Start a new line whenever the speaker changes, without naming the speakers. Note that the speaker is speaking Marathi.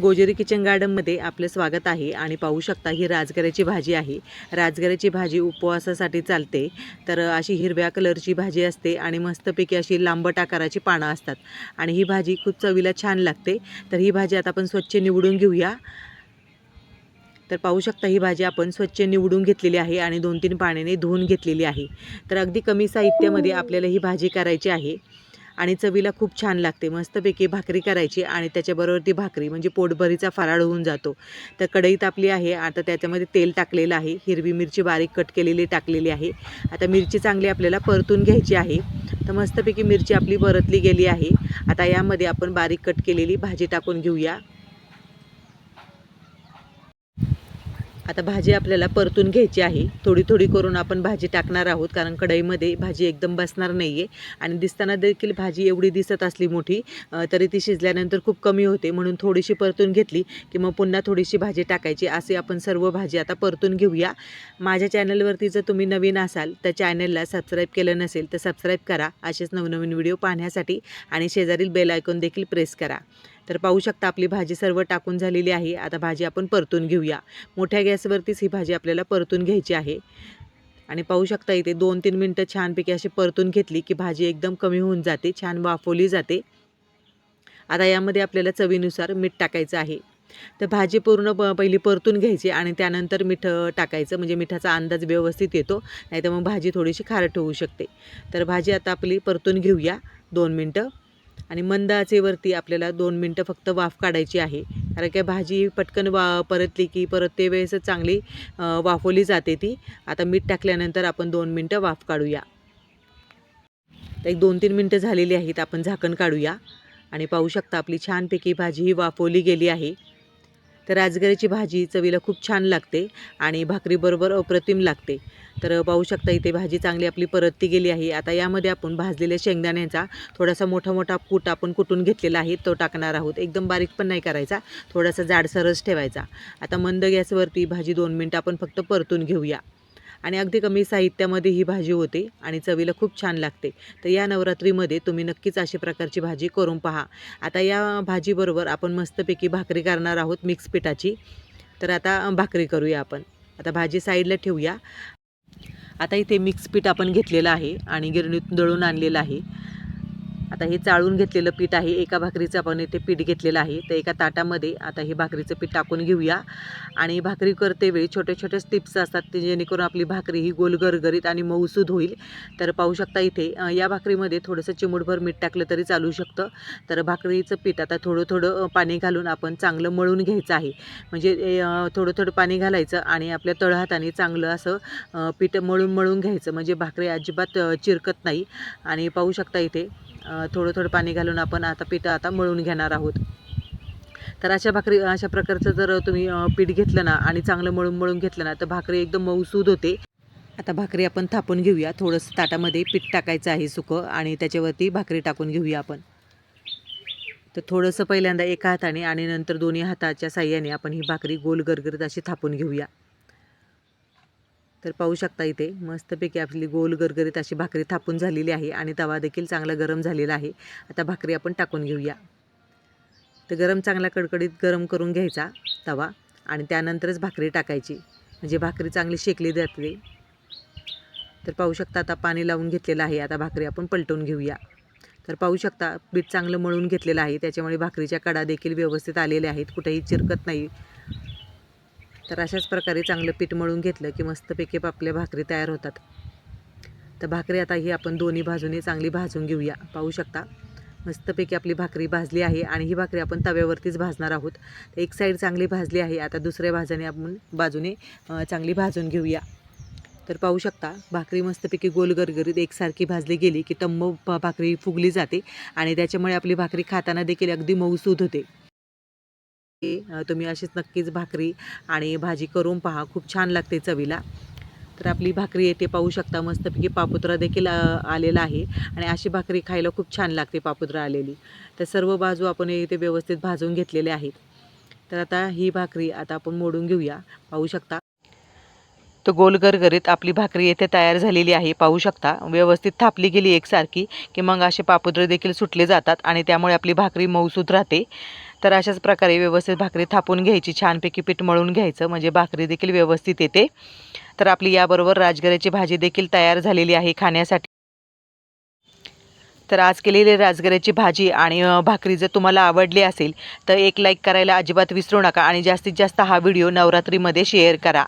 गोजेरी किचन गार्डनमध्ये आपलं स्वागत आहे आणि पाहू शकता ही राजगिऱ्याची भाजी आहे. राजगिऱ्याची भाजी उपवासासाठी चालते. तर अशी हिरव्या कलरची भाजी असते आणि मस्तपैकी अशी लांबट आकाराची पानं असतात. आणि ही भाजी खूप चवीला छान लागते. तर ही भाजी आता आपण स्वच्छ निवडून घेऊया. तर पाहू शकता ही भाजी आपण स्वच्छ निवडून घेतलेली आहे आणि दोन तीन पाण्याने धुवून घेतलेली आहे. तर अगदी कमी साहित्यामध्ये आपल्याला ही भाजी करायची आहे. आणि चवीला खूप छान लागते. मस्तपैकी भाकरी करायची आणि त्याच्याबरोबर ती भाकरी म्हणजे पोटभरीचा फराळ होऊन जातो. तर कढई तापली आहे. आता त्याच्यामध्ये तेल टाकलेलं आहे. हिरवी मिरची बारीक कट केलेली टाकलेली आहे. आता मिरची चांगली आपल्याला परतून घ्यायची आहे. तर मस्तपैकी मिरची आपली परतली गेली आहे. आता यामध्ये आपण बारीक कट केलेली भाजी टाकून घेऊया. आता भाजी आपल्याला परतून घ्यायची आहे. थोडी थोडी करून आपण भाजी टाकणार आहोत कारण कढईमध्ये भाजी एकदम बसणार नाही आहे आणि दिसताना देखील भाजी एवढी दिसत असली मोठी तरी ती शिजल्यानंतर खूप कमी होते. म्हणून थोडीशी परतून घेतली की मग पुन्हा थोडीशी भाजी टाकायची. असे आपण सर्व भाजी आता परतून घेऊया. माझ्या चॅनलवरती जर तुम्ही नवीन असाल तर चॅनलला सबस्क्राईब केलं नसेल तर सबस्क्राईब करा. असेच नवनवीन व्हिडिओ पाहण्यासाठी आणि शेजारील बेल आयकॉन देखील प्रेस करा. तर पाहू शकता आपली भाजी सर्व टाकून झालेली आहे. आता भाजी आपण परतून घेऊया. मोठ्या गॅसवरतीच ही भाजी आपल्याला परतून घ्यायची आहे. आणि पाहू शकता इथे दोन तीन मिनटं छानपैकी अशी परतून घेतली की भाजी एकदम कमी होऊन जाते छान वाफवली जाते. आता यामध्ये आपल्याला चवीनुसार मीठ टाकायचं आहे. तर भाजी पूर्ण प पहिली परतून घ्यायची आणि त्यानंतर मीठ टाकायचं. म्हणजे मिठाचा अंदाज व्यवस्थित येतो नाही तर मग भाजी थोडीशी खारट होऊ शकते. तर भाजी आता आपली परतून घेऊया. दोन मिनटं. आणि मंद आचेवरती आपल्याला दोन मिनटं फक्त वाफ काढायची आहे. कारण की भाजी पटकन वा परतली की परत ते वेळेस चांगली वाफवली जाते ती. आता मीठ टाकल्यानंतर आपण दोन मिनटं वाफ काढूया. तर एक दोन तीन मिनटं झालेली आहेत आपण झाकण काढूया. आणि पाहू शकता आपली छानपैकी भाजी ही वाफवली गेली आहे. तर राजगिऱ्याची भाजी चवीला खूप छान लागते आणि भाकरीबरोबर अप्रतिम लागते. तर पाहू शकता इथे भाजी चांगली आपली परतती गेली आहे. आता यामध्ये आपण भाजलेल्या शेंगदाण्याचा थोडासा मोठा मोठा कूट आपण कुटून घेतलेला आहे तो टाकणार आहोत. एकदम बारीक पण नाही करायचा थोडासा जाडसरच ठेवायचा. आता मंद गॅसवरती भाजी दोन मिनटं आपण फक्त परतून घेऊया. आणि अगदी कमी साहित्यामध्ये ही भाजी होते आणि चवीला खूप छान लागते. तर या नवरात्रीमध्ये तुम्ही नक्कीच अशी प्रकारची भाजी करून पहा. आता या भाजीबरोबर आपण मस्तपैकी भाकरी करणार आहोत मिक्स पिठाची. तर आता भाकरी करूया आपण. आता भाजी साईडला ठेवूया. आता इथे मिक्स पीठ आपण घेतलेलं आहे आणि गिरणीतून दळून आणलेलं आहे. आता हे चाळून घेतलेलं पीठ आहे. एका भाकरीचं आपण इथे पीठ घेतलेलं आहे. तर एका ताटामध्ये आता हे भाकरीचं पीठ टाकून घेऊया. आणि भाकरी करते वेळी छोटे छोटे स्टिप्स असतात ते जेणेकरून आपली भाकरी ही गोल गरगरीत आणि मऊसूद होईल. तर पाहू शकता इथे या भाकरीमध्ये थोडंसं चिमूटभर मीठ टाकलं तरी चालू शकतं. तर भाकरीचं पीठ आता थोडं थोडं पाणी घालून आपण चांगलं मळून घ्यायचं आहे. म्हणजे थोडं थोडं पाणी घालायचं आणि आपल्या तळहाताने चांगलं असं पीठ मळून मळून घ्यायचं. म्हणजे भाकरी अजिबात चिरकत नाही. आणि पाहू शकता इथे थोडं थोडं पाणी घालून आपण आता पीठ आता मळून घेणार आहोत. तर अशा भाकरी अशा प्रकारचं जर तुम्ही पीठ घेतलं ना आणि चांगलं मळून मळून घेतलं ना तर भाकरी एकदम मऊसूद होते. आता भाकरी आपण थापून घेऊया. थोडंसं ताटामध्ये पीठ टाकायचं आहे सुकं आणि त्याच्यावरती भाकरी टाकून घेऊया आपण. तर थोडंसं पहिल्यांदा एका हाताने आणि नंतर दोन्ही हाताच्या साह्याने आपण ही भाकरी गोल गरगरीत अशी थापून घेऊया. तर पाहू शकता इथे मस्तपैकी आपली गोल गरगरीत अशी भाकरी थापून झालेली आहे आणि तवा देखील चांगला गरम झालेला आहे. आता भाकरी आपण टाकून घेऊया. तर गरम चांगला कडकडीत गरम करून घ्यायचा तवा आणि त्यानंतरच भाकरी टाकायची. म्हणजे भाकरी चांगली शेकली जाते. तर पाहू शकता आता पाणी लावून घेतलेलं आहे. आता भाकरी आपण पलटवून घेऊया. तर पाहू शकता पीठ चांगलं मळून घेतलेलं आहे. त्याच्यामुळे भाकरीच्या कडा देखील व्यवस्थित आलेल्या आहेत. कुठेही चिरकत नाही. तर अशाच प्रकारे चांगलं पीठ मळून घेतलं की मस्तपैकी आपल्या भाकरी तयार होतात. तर भाकरी आता ही आपण दोन्ही बाजूने चांगली भाजून घेऊया. पाहू शकता. मस्तपैकी आपली भाकरी भाजली आहे आणि ही भाकरी आपण तव्यावरतीच भाजणार आहोत. तर एक साईड चांगली भाजली आहे. आता दुसऱ्या भाजाने आपण बाजूने चांगली भाजून घेऊया. तर पाहू शकता भाकरी मस्तपैकी गोल गरगरीत एकसारखी भाजली गेली की टम्म भाकरी फुगली जाते आणि त्याच्यामुळे आपली भाकरी खाताना देखील अगदी मऊसूद होते. तुम्ही अशीच नक्कीच भाकरी आणि भाजी करून पहा. खूप छान लागते चवीला. तर आपली भाकरी येते पाहू शकता. मस्तपैकी पापुत्रा देखील आलेला आहे आणि अशी भाकरी खायला खूप छान लागते पापुत्रा आलेली. तर सर्व बाजू आपण इथे व्यवस्थित भाजून घेतलेले आहेत. तर आता ही भाकरी आता आपण मोडून घेऊया. पाहू शकता. तर गोलगरगरीत आपली भाकरी येथे तयार झालेली आहे. पाहू शकता. व्यवस्थित थापली गेली एकसारखी की मग असे पापुद्रे देखील सुटले जातात आणि त्यामुळे आपली भाकरी मऊसूत राहते. तर अशाच प्रकारे व्यवस्थित भाकरी थापून घ्यायची छानपैकी पीठ मळून घ्यायचं म्हणजे भाकरी देखील व्यवस्थित येते. तर आपली याबरोबर राजगिऱ्याची भाजी देखील तयार झालेली आहे खाण्यासाठी. तर आज केलेली राजगिऱ्याची भाजी आणि भाकरी जर तुम्हाला आवडली असेल तर एक लाईक करायला अजिबात विसरू नका आणि जास्तीत जास्त हा व्हिडिओ नवरात्रीमध्ये शेअर करा.